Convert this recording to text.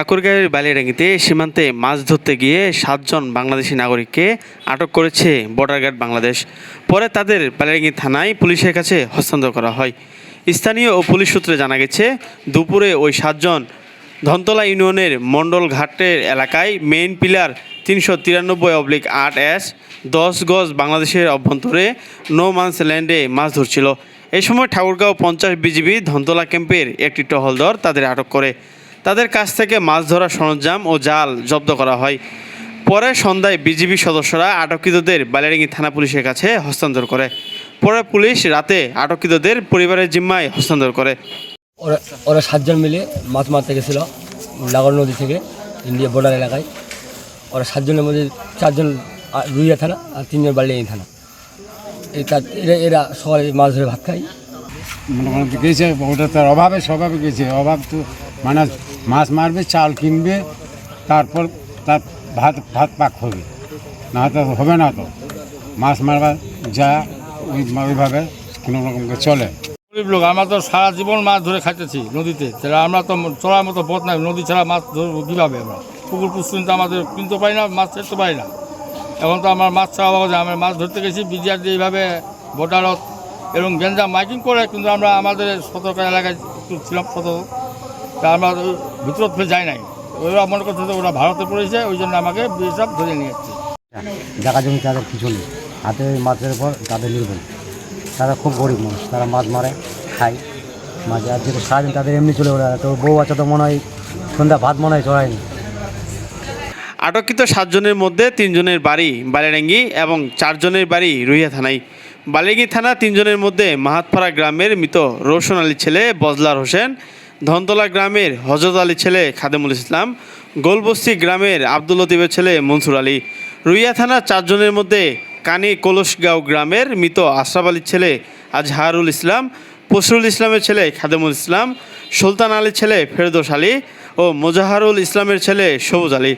ঠাকুরগাঁয়ের বালিয়াডাঙ্গিতে সীমান্তে মাছ ধরতে গিয়ে সাতজন বাংলাদেশি নাগরিককে আটক করেছে বর্ডার গার্ড বাংলাদেশ। পরে তাদের বালিয়াডাঙ্গি থানায় পুলিশের কাছে হস্তান্তর করা হয়। স্থানীয় ও পুলিশ সূত্রে জানা গেছে, দুপুরে ওই সাতজন ধনতলা ইউনিয়নের মণ্ডল ঘাটের এলাকায় মেইন পিলার তিনশো তিরানব্বই অবলিক আট এস দশ গজ বাংলাদেশের অভ্যন্তরে নো মান্স ল্যান্ডে মাছ ধরছিল। এই সময় ঠাকুরগাঁও পঞ্চাশ বিজিবি ধনতলা ক্যাম্পের একটি টহল দল তাদের আটক করে। তাদের কাছ থেকে মাছ ধরার সরঞ্জাম ও জাল জব্দ করা হয়। পরে সন্ধ্যায় বিজিবি সদস্যরা আটককৃতদের বালিয়াডাঙ্গি থানা পুলিশের কাছে হস্তান্তর করে। পরে পুলিশ রাতে আটককৃতদের পরিবারের জিম্মায় হস্তান্তর করে। ওরা ওরা সাতজন মিলে মাছ মারতে গেছিল নাগর নদী থেকে ইন্ডিয়া বর্ডার এলাকায়। ওরা সাতজনের মধ্যে চারজন রুইয়া থানা আর তিনজন বালিয়াই থানা। এই তার এরা এরা সবাই মাছ ধরে ভাত খায়। মনে করেন গেছে ওটা তার অভাবে স্বভাবে গেছে। অভাব তো মানে মাছ মারবে, চাল কিনবে, তারপর তার ভাত ভাত পাক হবে। না তো হবে না তো। মাছ মারবার যা, ওই ওইভাবে কোনো রকম চলে। গরিব লোক, আমরা তো সারা জীবন মাছ ধরে খাইতেছি নদীতে। তাহলে আমরা তো চলার মতো পথ নাই, নদী ছাড়া মাছ ধরবো কীভাবে আমরা? পুকুর পুষ্টিন তো আমাদের কিনতে পারি না, মাছ ছাড়তে পারি না। এখন তো আমার মাছ ছাড়া অভাব আছে আমরা মাছ ধরতে গেছি, বিজিআর এইভাবে বর্ডারত এবং গেঞ্জা মাইকিং করে, কিন্তু আমরা আমাদের সতর্ক এলাকায় ছিলাম সতর্ক। তা আমরা ওই ভিতরত ফেলে যাই নাই। ওরা মনে করছে যে ওরা ভারতে পড়েছে ওই জন্য আমাকে বিএসএফ ধরে নিয়ে যাচ্ছে। জায়গা জমি তাদের কিছু নেই। হাতে ওই মাছের উপর তাদের নির্ভর। তারা খুব গরিব মানুষ তারা মাছ মারে খায়। মাঝে আর যেটা সারাদিন তাদের এমনি চলে ওরা তো বউ বাচ্চা তো মনে হয় সন্ধ্যা ভাত মনে হয় চড়ায়নি। আটককৃত সাতজনের মধ্যে তিনজনের বাড়ি বালিয়াডাঙ্গি এবং চারজনের বাড়ি রুইয়া থানায়। বালিয়াঙ্গি থানা তিনজনের মধ্যে মাহাতপাড়া গ্রামের মৃত রোশন আলীর ছেলে বজলার হোসেন ধনতলা গ্রামের হজরত আলীর ছেলে খাদেমুল ইসলাম, গোলবস্তি গ্রামের আব্দুল লতিফের ছেলে মনসুর আলী। রুইয়া থানার চারজনের মধ্যে কানি কলসগাঁও গ্রামের মৃত আশরাফ আলীর ছেলে আজহারুল ইসলাম ফসরুল ইসলামের ছেলে খাদেমুল ইসলাম, সুলতান আলীর ছেলে ফেরদোস আলী ও মোজাহারুল ইসলামের ছেলে সবুজ আলী।